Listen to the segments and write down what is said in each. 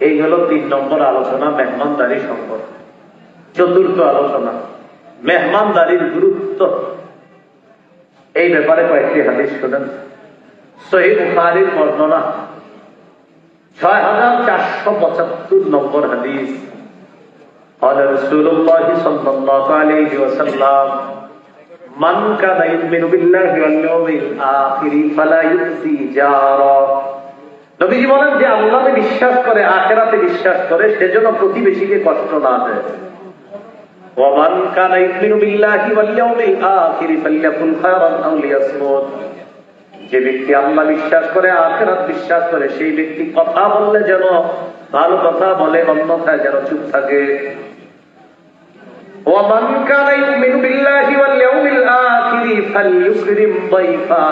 এই হলো তিন নম্বর আলোচনা মেহমানদারি সম্পর্কে চতুর্থ আলোচনা মেহমানদারির গুরুত্ব এই ব্যাপারে কয়েকটি হাদিস শোনেন সহি বুখারির বর্ণনা ছয় হাজার চারশো পঁচাত্তর নম্বর হাদিস قال رسول الله صلى الله عليه وسلم من كان يؤمن بالله واليوم الآخر فلا يؤذي جاره নবীজি বলেন যে আল্লাহকে বিশ্বাস করে আখেরাতে বিশ্বাস করে সেজন্য প্রতিবেশীকে কষ্ট না দেয় ومن كان يؤمن بالله واليوم الآخر فليقل خيرا أو ليصمت যে ব্যক্তি আল্লাহ বিশ্বাস করে আখেরাত বিশ্বাস করে সেই ব্যক্তি কথা বললে যেন ভালো কথা বলে অন্যথায় যেন চুপ থাকে ومن كان يؤمن بالله واليوم الآخر فليكرم ضيفا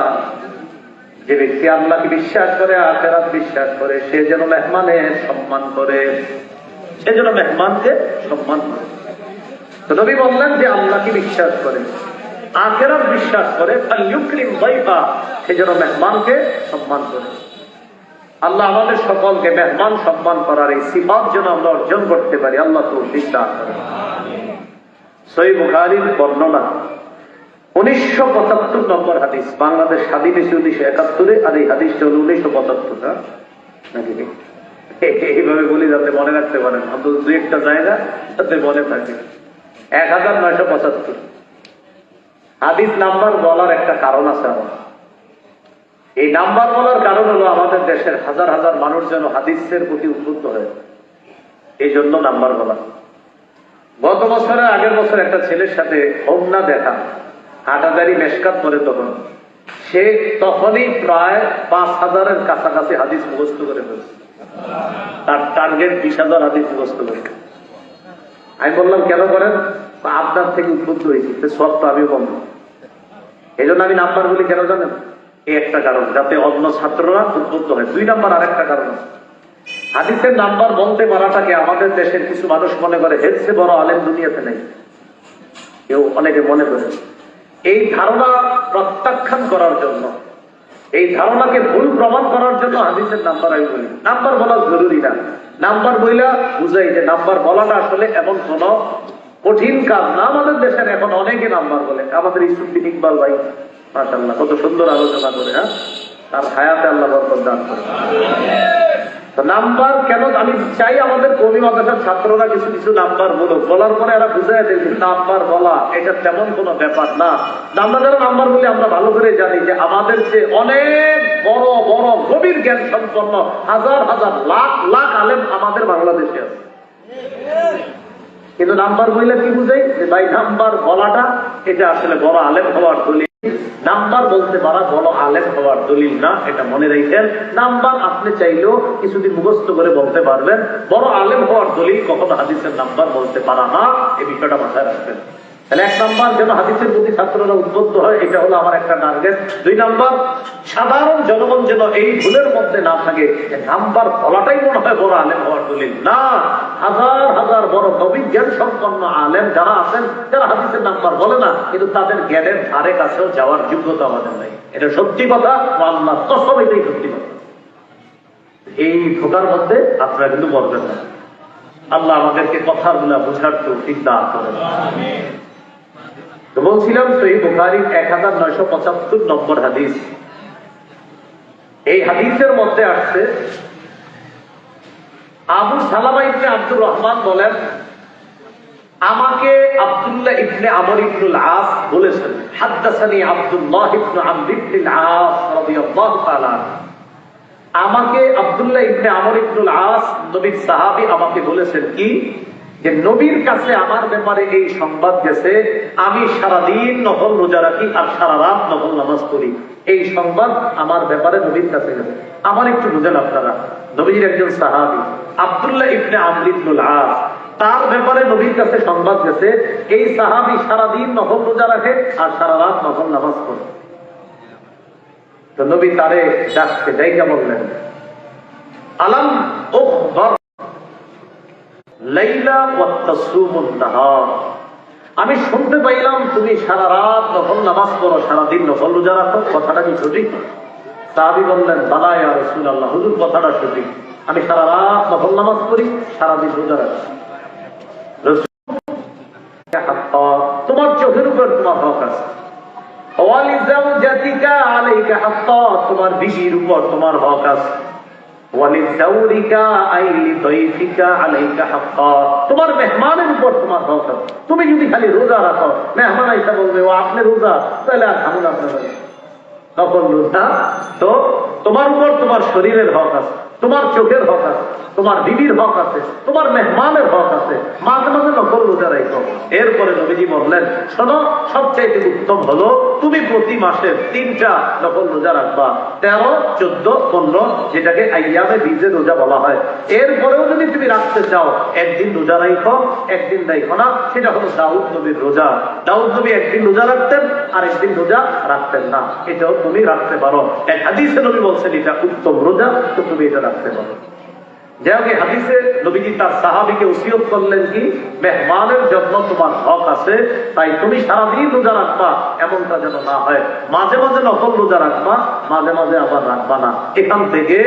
যে ব্যক্তি আল্লাহকে বিশ্বাস করে, আখেরাত বিশ্বাস করে, সে যেন মেহমানের সম্মান করে। সে যেন মেহমানকে সম্মান করে। তো বললেন যে আল্লাহকে বিশ্বাস করে। আখেরাত বিশ্বাস করে সে যেন মেহমানকে সম্মান করে। আল্লাহ আমাদের সকলকে মেহমান সম্মান করার এই সিফাত যেন আমরা অর্জন করতে পারি, আল্লাহ তো বিশ্বাস করে সই বুখারির বর্ণনা। উনিশশো পঁচাত্তর নম্বর হাদিস। বাংলাদেশ স্বাধীন একাত্তরে আর এই উনিশশো পঁচাত্তর? এইভাবে বলি যাতে মনে রাখতে পারেন। অন্তত দু একটা জায়গা যাতে মনে থাকে। এক হাজার নয়শো পঁচাত্তর। হাদিস নাম্বার বলার একটা কারণ আছে আমার। এই নাম্বার বলার কারণ হলো আমাদের দেশের হাজার হাজার মানুষ যেন হাদিসের প্রতি উদ্বুদ্ধ হয়ে এই জন্য নাম্বার বলা। গত বছরের আগের বছর একটা ছেলের সাথে হোমনা দেখা। হাটাদারি মেশকাত করে তখন। সে তখনই প্রায় পাঁচ হাজারের কাছাকাছি হাদিস মুখস্থ করে ফেলছে। তার টার্গেট বিশ হাজার হাদিস মুখস্থ করে। আমি বললাম, কেন করেন? আপনার থেকে উদ্বুদ্ধ হয়েছি সব তো আমিও বন্ধ এই জন্য আমি নাম্বার বলি, কেন জানেন? এই একটা কারণ, যাতে অন্য ছাত্ররা উদ্বুদ্ধ হয়। দুই নাম্বার আরেকটা কারণ। হাদিসের নাম্বার বলতে পারাটাকে আমাদের দেশের কিছু মানুষ মনে করে হেলসে বড় আলেম দুনিয়াতে নেই। কেউ অনেকে মনে করে এই ধারণা প্রত্যাখ্যান করার জন্য, এই ধারণাকে ভুল প্রমাণ করার জন্য হাদিসের নাম্বার আমি বলি। নাম্বার বলা জরুরি না। নাম্বার বইলা বুঝাই যে নাম্বার বলাটা আসলে এমন কোন কঠিন কাজ না। আমাদের দেশের এখন অনেকে নাম্বার বলে। আমাদের ইসুদ্দিন ইকবাল ভাই মাসাল্লাহ কত সুন্দর আলোচনা করে হ্যাঁ? তার হায়াতে আল্লাহ বরকত দান করে। নাম্বার কেন আমি চাই আমাদের কবি মাদ্রাসার ছাত্ররা কিছু কিছু নাম্বার বলো বলার পরে এরা বুঝাই দেয় নাম্বার বলা, এটা তেমন কোনো ব্যাপার না। আমরা যারা নাম্বার বলি আমরা ভালো করে জানি যে আমাদের যে অনেক বড় বড় গভীর জ্ঞান সম্পন্ন হাজার হাজার লাখ লাখ আলেম আমাদের বাংলাদেশে আছে। কিন্তু নাম্বার বইলে কি বুঝাই? যে ভাই, নাম্বার বলাটা, এটা আসলে বড় আলেম হওয়ার দলিল। নাম্বার বলতে পারা বড় আলেম হওয়ার দলিল না, এটা মনে রাখেন নাম্বার আপনি চাইলেও কিছুদিন মুখস্থ করে বলতে পারবেন। বড় আলেম হওয়ার দলিল কখনো হাদিসের নাম্বার বলতে পারা না, এই বিষয়টা মাথায় রাখবেন। তাহলে এক নাম্বার যেন হাদিসের প্রতি ছাত্ররা উদ্বুদ্ধ হয়, এটা হলো আমার একটা টার্গেট দুই নাম্বার, সাধারণ জনগণ যেন এই ভুলের মধ্যে না থাকে নাম্বার বলাটাই মনে হয় বড় আলেম হওয়ার দলিল না। হাজার হাজার বড় অভিজ্ঞান সম্পন্ন আলেম যারা আছেন, যারা হাদিসের নাম্বার বলে না, কিন্তু তাদের জ্ঞানের ধারে কাছেও যাওয়ার যোগ্যতা আমাদের নেই। এটা সত্যি কথা, আল্লাহ তসব এটাই সত্যি কথা। এই ঢোকার মধ্যে আপনারা কিন্তু বলবেন না। আল্লাহ আমাদেরকে কথাগুলা বোঝার তো চিন্তা তো বলছিলাম সেই বুখারির এক হাজার নয়শো পঁচাত্তর নম্বর হাদিস। এই হাদিসের মধ্যে আসছে আবু সালামা ইবনে আব্দুর রহমান বলেন, আমাকে আব্দুল্লাহ ইবনে আমর ইবনুল আস বলেছেন, হাদ্দাসানি আব্দুল্লাহ ইবনে আমর ইবনুল আস রাদিয়াল্লাহু তাআলা আমাকে আব্দুল্লাহ ইবনে আমর ইবনুল আস নবীর সাহাবী আমাকে বলেছেন কি, যে নবীর কাছে আমার ব্যাপারে এই সংবাদ গেছে, আমি সারাদিন নফল রোজা রাখি আর সারা রাত নফল নামাজ পড়ি। এই সংবাদ আমার ব্যাপারে নবীর কাছে গেছে। আমার একটু বুঝেন আপনারা। নবীর একজন সাহাবী ইবনে আস, তার ব্যাপারে নবীর কাছে সংবাদ গেছে, এই সাহাবী নফল রোজা রাখে আর সারা রাত নফল নামাজ পড়ে। তো নবী তারে বললেন লাইলা ওয়াত্তাসুমুন নাহার। আমি শুনতে পাইলাম তুমি সারা রাত নফল নামাজ পড়ো, সারাদিন নফল রোজা রাখো, কথাটা কি সঠিক? সাহাবি বললেন, বালা ইয়া রাসূলুল্লাহ, হুজুর, কথাটা সঠিক। আমি সারা রাত নফল নামাজ পড়ি, সারাদিন রোজা রাখি। তোমার চোখের উপর তোমার হক আছে। তোমার মেহমানের উপর তোমার তুমি যদি খালি রোজা রাখো, মেহমান আইসা বলবে, ও, আপনি রোজা, তাহলে আর খামুন আপনার তখন রোজা তো, তোমার উপর তোমার শরীরের হক আছে, তোমার চোখের হক আছে, তোমার দিদির হক আছে, তোমার মেহমানের হক আছে রোজা রাখো। এরপরে নবীজি বললেন, শোনো, সবচাইতে উত্তম হলো তুমি প্রতি মাসে তিনটা নকল রোজা রাখবা। তেরো, চোদ্দ, পনেরো, যেটাকে আইয়ামে বীজে রোজা বলা হয়। এরপরেও যদি তুমি রাখতে চাও, একদিন রোজা রাখো একদিন রাখো না, সেটা হলো দাউদ নবীর রোজা। দাউদ নবী একদিন রোজা রাখতেন আর একদিন রোজা রাখতেন না। এটাও তুমি রাখতে পারো। এক হাদিসে নবী বলছেন, এটা উত্তম রোজা, তো তুমি এটা রাখতে পারো। হাদিসে নবীজি তার সাহাবিকে উসিয়ত করলেন কি, মেহমানের জন্য তোমার হক আছে, তাই তুমি সারাদিন রোজা রাখবা, এমনটা যেন না হয়। মাঝে মাঝে নকল রোজা রাখবা, মাঝে মাঝে আবার রাখবা না। এখান থেকে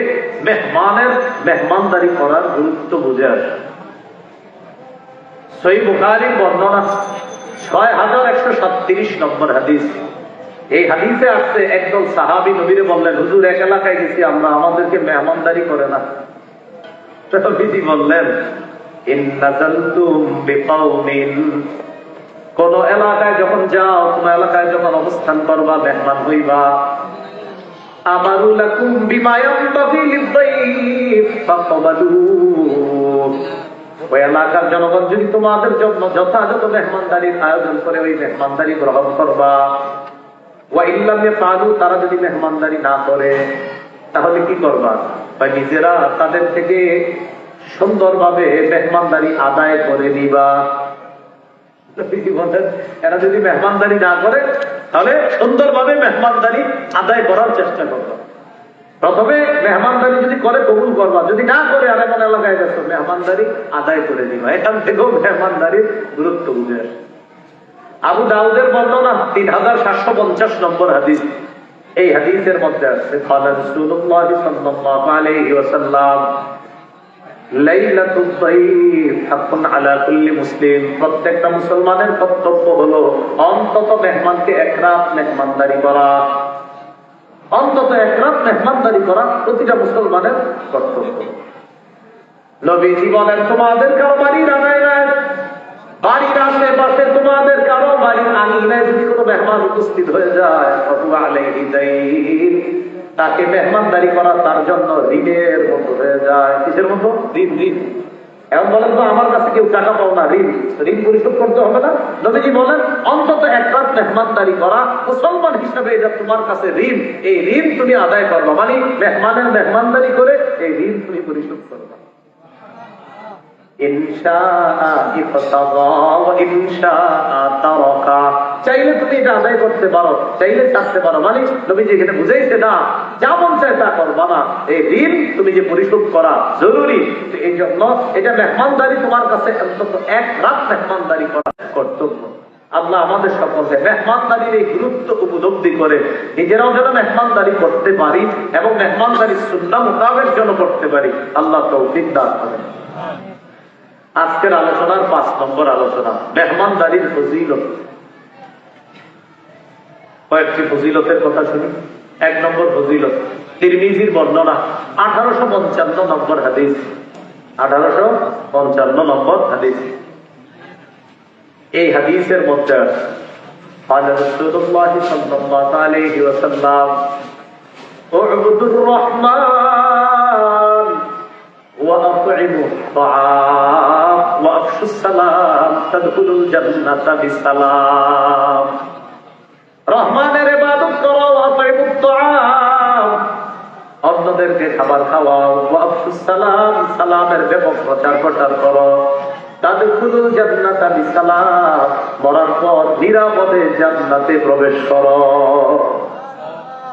মেহমানের মেহমানদারি করার গুরুত্ব বুঝে আসে। সই বর্ণনা ছয় হাজার একশো সাতত্রিশ নম্বর হাদিস। এই হাদিসে আসছে একদল সাহাবি নবীরে বললেন, হুজুর, এক এলাকায় গেছি, আমরা আমাদেরকে মেহমানদারি করে না। নবীজি বললেন কোন এলাকায় যখন যাও, কোন এলাকায় যখন অবস্থান করবা, মেহমান হইবা ওই এলাকার জনগণ যদি তোমাদের জন্য যথাযথ মেহমানদারির আয়োজন করে ওই মেহমানদারি গ্রহণ করবা, ওয়া ইল্লামে তারা যদি মেহমানদারি না করে, তাহলে কি করবা? বা নিজেরা তাদের থেকে সুন্দরভাবে মেহমানদারি আদায় করে নিবা। এরা যদি মেহমানদারি না করে, তাহলে সুন্দরভাবে মেহমানদারি আদায় করার চেষ্টা করবা। প্রথমে মেহমানদারি যদি করে, কবুল করবা। যদি না করে, আর এমন এলাকায় গেছো মেহমানদারি আদায় করে দিবা এখান থেকেও মেহমানদারির গুরুত্ব বুঝে আসে আবু দাউদের বর্ণনা তিন হাজার সাতশো পঞ্চাশ নম্বর হাদিস। এই হাদিসের মধ্যে আছে قال رسول الله صلى الله عليه وسلم লাইলাতুল দাইফ হাক্কুন আলা কুল্লি মুসলিম প্রত্যেকটা মুসলমানের কর্তব্য হলো অন্তত মেহমানকে এক রাত মেহমানদারি করা অন্তত এক রাত মেহমানদারি করা প্রতিটা মুসলমানের কর্তব্য নবীজি বলেন তোমাদের কারো বাড়ির আনায় নাই বাড়ির আশেপাশে তোমাদের কারো বাড়ির আঙিনায় যদি কোনো মেহমান উপস্থিত হয়ে যায় তাকে মেহমানদারি করা তার জন্য ঋণের মতো হয়ে যায়। কিসের মতো? ঋণ ঋণ। এখন বলেন তো, আমার কাছে কেউ টাকা পাও না, ঋণ। ঋণ পরিশোধ করতে হবে না? নবীজি বলেন, অন্তত এক রাত মেহমানদারি করা মুসলমান হিসাবে এটা তোমার কাছে ঋণ। এই ঋণ তুমি আদায় করবা। মানে মেহমানের মেহমানদারি করে এই ঋণ তুমি পরিশোধ করবা। মানে মন জন্য মেহমানদারি তোমার কাছে অন্তত এক রাত মেহমানদারি করা কর্তব্য। আল্লাহ আমাদের সকলকে মেহমানদারির এই গুরুত্ব উপলব্ধি করে, নিজেরাও যেন মেহমানদারি করতে পারি এবং মেহমানদারি সুন্না মোতাবেক যেন করতে পারি। আল্লাহ তৌফিক দান করেন। আজকের আলোচনার পাঁচ নম্বর আলোচনা মেহমানদারির ফজিলত কয়েকটি ফজিলতের কথা শুনি এক নম্বর ফজিলত তিরমিজির বর্ণনা আঠারোশো পঞ্চান্ন নম্বর হাদিস আঠারোশো পঞ্চান্ন নম্বর হাদিস এই হাদিসের মধ্যে আছে قال رسول الله صلى الله عليه وسلم اعبدوا الرحمن وأطعموا الطعام রহমানের অন্যদেরকে খাবার খাওয়াও সালাম, সালামের ব্যাপক প্রচার প্রচার করো জান্নাতা বিসালাম, মরার পর নিরাপদে জান্নাতে প্রবেশ করো।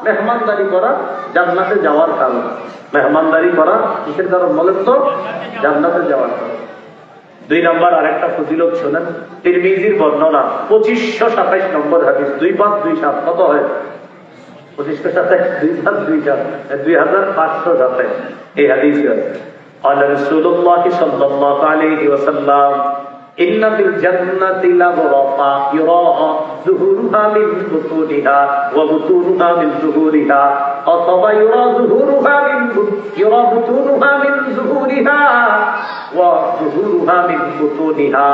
মেহমানদারি করা জান্নাতে যাওয়ার কারণ। মেহমানদারি করা কিসের কারণ বলেন তো? জান্নাতে যাওয়ার কারণ। দুই নম্বর আরেকটা ফজিলত শোনেন তিরমিজির বর্ণনা পঁচিশশো সাতাইশ নম্বর হাদিস দুই পাঁচ দুই সাত কত হয় পঁচিশশো সাতাইশ দুই পাঁচ দুই সাত দুই হাজার পাঁচশো সাতাইশ এই হাদিস আছে قال رسول الله صلى الله عليه وسلم ইন্নাতিল জান্নাতি লাবরাফা ইরাহা যুহুরুহা মিন বুতুনিহা ওয়া বুতুনুহা মিন যুহুরিহা অথবা ইরা যুহুরুহা মিন ইরা বুতুনুহা মিন যুহুরিহা ওয়া যুহুরুহা মিন বুতুনিহা।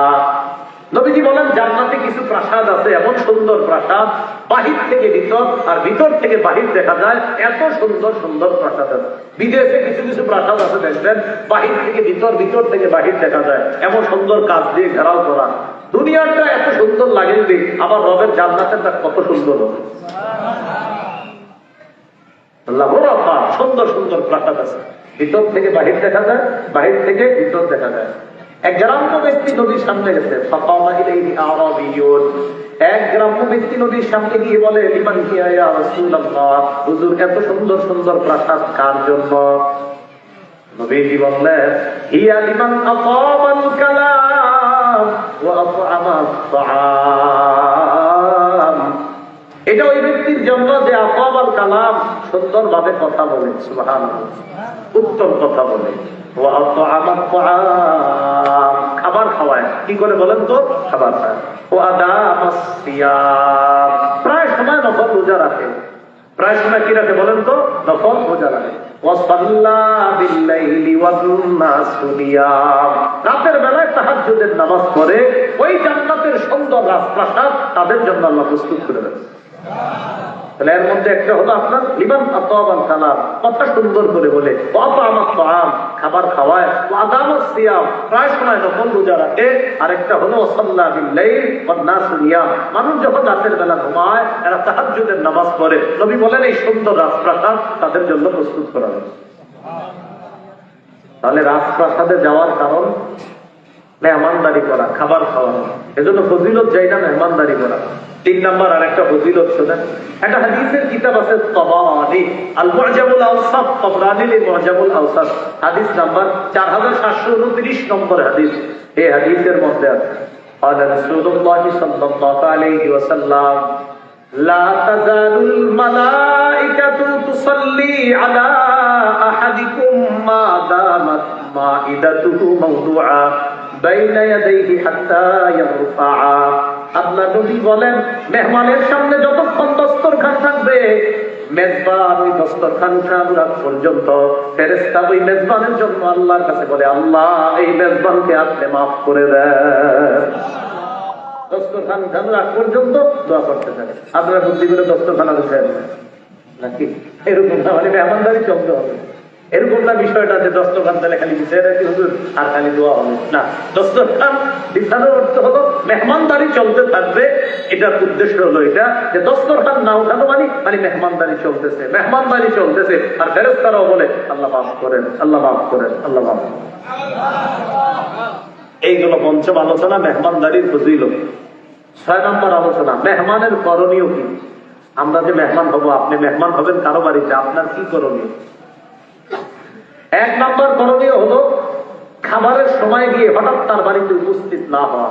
নবীজি বলেন, জান্নাতে কিছু প্রাসাদ আছে, এমন সুন্দর প্রাসাদ, বাহির থেকে ভিতর, আর ভিতর থেকে বাহির দেখা যায়, এত সুন্দর সুন্দর প্রাসাদ আছে। বিদেশে কিছু কিছু প্রাসাদ আছে, দেখবেন, বাহির থেকে ভিতর ভিতর থেকে বাহির দেখা যায়, এমন সুন্দর কাজ দিয়ে ঘেরাও করা। দুনিয়াটা এত সুন্দর লাগে যদি আমার রবের জান্নাতেরটা কত সুন্দর হবে সুন্দর সুন্দর প্রাসাদ আছে। ভিতর থেকে বাহির দেখা যায়, বাহির থেকে ভিতর দেখা যায়। এক গ্রাম্য ব্যক্তি নদীর সামনে গেছে। এক গ্রাম্য ব্যক্তি নদীর সামনে গিয়ে বলে হুজুর, এত সুন্দর সুন্দর প্রাসাদ কার জন্য? ওই ব্যক্তির জন্য যে কালাম কথা বলে উত্তম কথা বলে। খাবার খাওয়ায়। কি করে বলেন তো? খাবার খায়। প্রায় সময় নফল রোজা রাখে। প্রায় সময় কি রাখে বলেন তো? নফল রোজা রাখে। রাতের বেলায় তাহাজ্জুদের নামাজ পড়ে ওই জান্নাতের সুন্দর রাজপ্রাসাদ তাদের জন্য আল্লাহ প্রস্তুত করে দেন। তাহলে এর মধ্যে একটা হলো আপনার লিবান আতাবান কালাম কথা সুন্দর করে বলে। অত আমার আম খাবার খাওয়ায়। আদামত সিয়াম, প্রায় সময় নকল রোজা রাখে, আরেকটা হলো ওসাল্লাহ বিল্লাইল ওয়ান্নাসু নিয়াম। মানুষ যখন রাতের বেলা ঘুমায়, এরা তাহাজ্জুদের নামাজ পড়ে। নবী বলেন, এই সুন্দর রাজপ্রাসাদ তাদের জন্য প্রস্তুত করা হবে তাহলে রাজপ্রাসাদে যাওয়ার কারণ, মেহমানদারি করা, খাবার খাওয়ানো। এজন্য ফজিলত যাই না মেহমানদারি করা। তিন নাম্বার আর একটা ফজিলত শোনেন একটা হাদিসের কিতাব আছে তবানি আল মুআজামুল আওসাত তবরানিল মুআজামুল আওসাত হাদিস নাম্বার 4729 নম্বর হাদিস এই হাদিসের মধ্যে আছে قال رسول الله صلى الله عليه وسلم لا تزال الملائكة تصلي على أحدكم ما دامت مائدته موضوعا بين يديه حتى يرفعا আল্লাহ নবী বলেন, মেহমানের সামনে যতক্ষণ দস্তরখান থাকবে, মেজবান ওই দস্তরখান রাত পর্যন্ত ফেরেস্তা ওই মেজবানের জন্য আল্লাহর কাছে বলে, আল্লাহ, এই মেজবানকে আপনি মাফ করে দেন। দস্তরখান খান রাত পর্যন্ত দোয়া করতে থাকে আপনারা বুদ্ধি করে দস্তরখানা দেবেন নাকি? এরকম মানে মেহমানদারি চলতে হবে। এরকম না বিষয়টা যে দস্তরখান তাহলে খালি বিষয় রাখি, হুজুর, আর খালি দোয়া হবে। না, দস্তরখান বিছানোর অর্থ হলো মেহমানদারি চলতে থাকবে। এটার উদ্দেশ্য হলো এটা, যে দস্তরখান না উঠানো মানে মানে মেহমানদারি চলতেছে মেহমানদারি চলতেছে। আর ফেরেস্তারাও বলে, আল্লাহ মাফ করেন, আল্লাহ মাফ করেন, আল্লাহ মাফ এইগুলো পঞ্চম আলোচনা, মেহমানদারির ফজিল ছয় নম্বর আলোচনা, মেহমানের করণীয় কি? আমরা যে মেহমান হব, আপনি মেহমান হবেন কারও বাড়িতে, আপনার কি করণীয়? এক নম্বর করণীয় হলো খাবারের সময় গিয়ে হঠাৎ তার বাড়িতে উপস্থিত না হওয়া।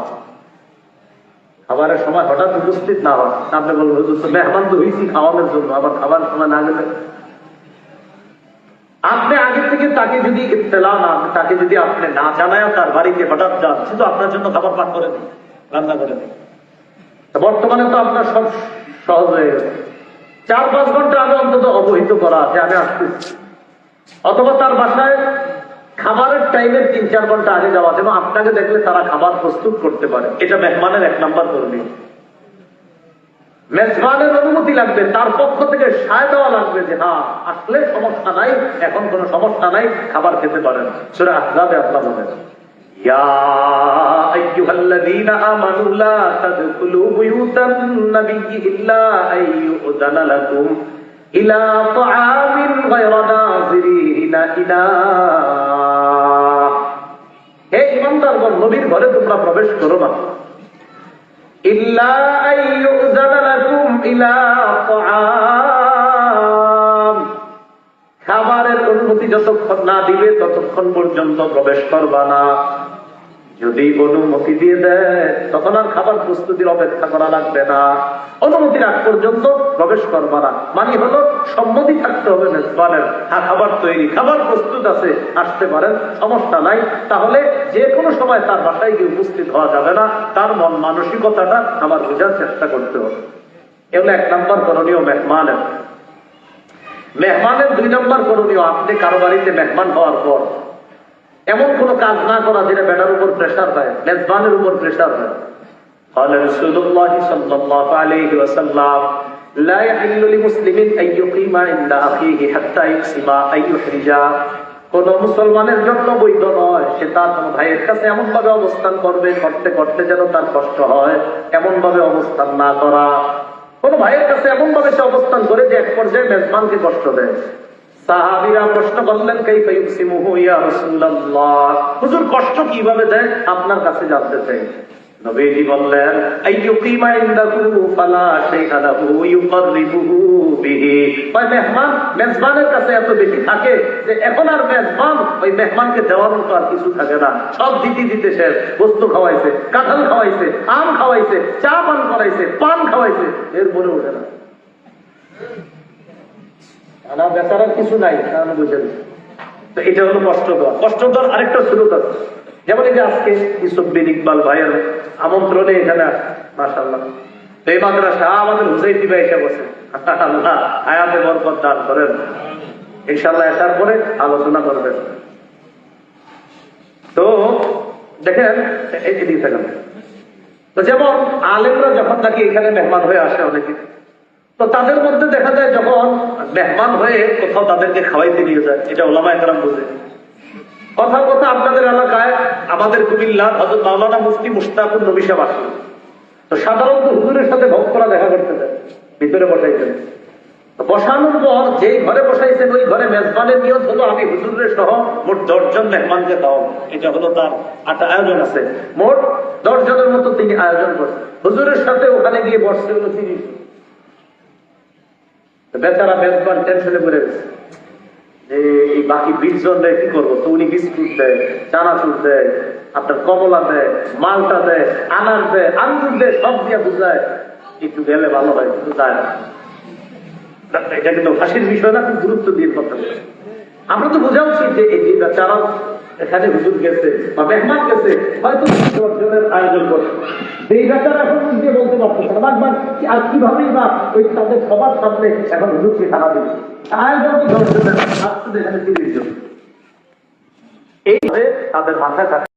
খাবারের সময় হঠাৎ উপস্থিত না হওয়া। আপনি বলবেন মেহমান তো হয়েছি খাওয়ানোর জন্য, আবার খাবার সময় না গেলে? আপনি আগে থেকে তাকে যদি ইত্তেলা না, তাকে যদি আপনি না জানায় তার বাড়িতে হঠাৎ যান শুধু আপনার জন্য খাবার পাক করে দিন রান্না করে দিন বর্তমানে তো আপনার সব সহজ হয়ে গেছে। চার পাঁচ ঘণ্টা আগে অন্তত অবহিত করা আছে, আমি আসতেছি। অথবা তার বাসায় খাবারের টাইমের তিন চার ঘণ্টা আগে যাওয়া যেন আপনাকে দেখলে তারা খাবার প্রস্তুত করতে পারে। এটা মেহমানের এক নাম্বার করবে মেজবানের অনুমতি লাগবে, তার পক্ষ থেকে সায় দেওয়া লাগবে যে হ্যাঁ আসলে সমস্যা নাই, এখন কোনো সমস্যা নাই, খাবার খেতে পারেন। সেটা আহ্লাদে আল্লাহ বলেন يا হে ইমানদারগণ, নবীর ঘরে তোমরা প্রবেশ করো না। খাবারের অনুমতি যতক্ষণ না দিবে, ততক্ষণ পর্যন্ত প্রবেশ করবা না। যদি অনুমতি দিয়ে দেয়, তখন আর খাবার প্রস্তুতির অপেক্ষা করা লাগবে না। অনুমতি রাখ পর্যন্ত প্রবেশ করবা না। মানে হলো, সম্মতি থাকতে হবে মেজবানের। হ্যাঁ খাবার তৈরি, খাবার প্রস্তুত আছে, আসতে পারেন, সমস্যা নাই। তাহলে যে কোনো সময় তার বাসায় গিয়ে উপস্থিত হওয়া যাবে না। তার মন মানসিকতাটা আমার বোঝার চেষ্টা করতে হবে। এগুলো এক নম্বর করণীয় মেহমানের। মেহমানের দুই নম্বর করণীয়, আপনি কারও বাড়িতে মেহমান হওয়ার পর। এমন কোন কাজ না করা যেটা বেটার উপর প্রেশার হয় মেজবানের উপর প্রেশার হয় قال رسول الله صلى الله عليه وسلم لا يحل لمسلم ان يقيم عند اخيه حتى يقسم ان يحرج কোন মুসলমানের জন্য বৈধ নয় সে তার কোন ভাইয়ের কাছে এমন ভাবে অবস্থান করবে করতে করতে যেন তার কষ্ট হয় এমন ভাবে অবস্থান না করা কোন ভাইয়ের কাছে এমন ভাবে সে অবস্থান করে যে এক পর্যায়ে মেজবানকে কষ্ট দেয় মেজবানের কাছে এত বেশি থাকে যে এখন আর মেজবান ওই মেহমানকে দেওয়ার মতো আর কিছু থাকে না। সব দিতে দিতে শেষ বস্তু খাওয়াইছে, কাঁঠাল খাওয়াইছে, আম খাওয়াইছে, চা পান করাইছে, পান খাওয়াইছে, এর মনে ওঠে না। না বেচারার কিছু নাই কারণ বুঝেন তো এটা হলো আরেকটা সুযোগ আছে। যেমন এই যে আজকে ইসুদ্দিন ইকবাল ভাইয়ের আমন্ত্রণে এখানে মাসাল্লাহ তো এই মাদ্রাসা আমাদের এসে বসে। আল্লাহ, আয়াতে বরকত দান করেন। ইনশাল্লাহ পরে আলোচনা করবেন। তো দেখেন থাকেন তো যেমন আলেমরা যখন নাকি এখানে মেহমান হয়ে আসে অনেকে, তো তাদের মধ্যে দেখা যায় যখন মেহমান হয়ে কোথাও তাদেরকে খাওয়াইতে নিয়ে যায়, এটা ওলামা একরাম বুঝে। কথা কথা আপনাদের এলাকায়, আমাদের কুমিল্লা হজরত মাওলানা মুফতি মুস্তাকুর নবী সাহেব আসলো তো সাধারণত হুজুরের সাথে ভক্তরা দেখা করতে যায়, ভিতরে বসাইতেন বসানোর পর যেই ঘরে বসাইছেন, ওই ঘরে মেজবানের নিয়ত হলো, আমি হুজুরের সহ মোট দশজন মেহমানকে খাওয়াবো। এটা হলো তার আটা আয়োজন আছে। মোট দশ জনের মতো তিনি আয়োজন করছেন। হুজুরের সাথে ওখানে গিয়ে বসছে হলো তিরিশ বেচারা মেজবান টেনশনে পড়ে গেছে। এই বাকি বিশ জন কি করব? তো উনি বিস্কুট দেয়, চানাচুর দেয়, আপনার কমলা দেয়, মালটা দেয় আনার দেয়, আঙ্গুর দেয়, সব দিয়ে বুঝায়। একটু গেলে ভালো হয়, কিন্তু যায় না। এটা কিন্তু হাসির বিষয় না, খুব গুরুত্ব দিয়ে কথা। আমরা তো বোঝা উচিত যে এই বেচারা এখানে হুজুর গেছে বা মেহমান গেছে, হয়তো জনের আয়োজন করছে এই বেচারা এখন নিজে বলতে পারতেছে না বাগবান আর কীভাবে বা ওই তাদের সবার সামনে এখন হুজুরকে টাকা দিবে? আয়োজন দশ জনের এখানে তিরিশ জন এইভাবে তাদের থাকে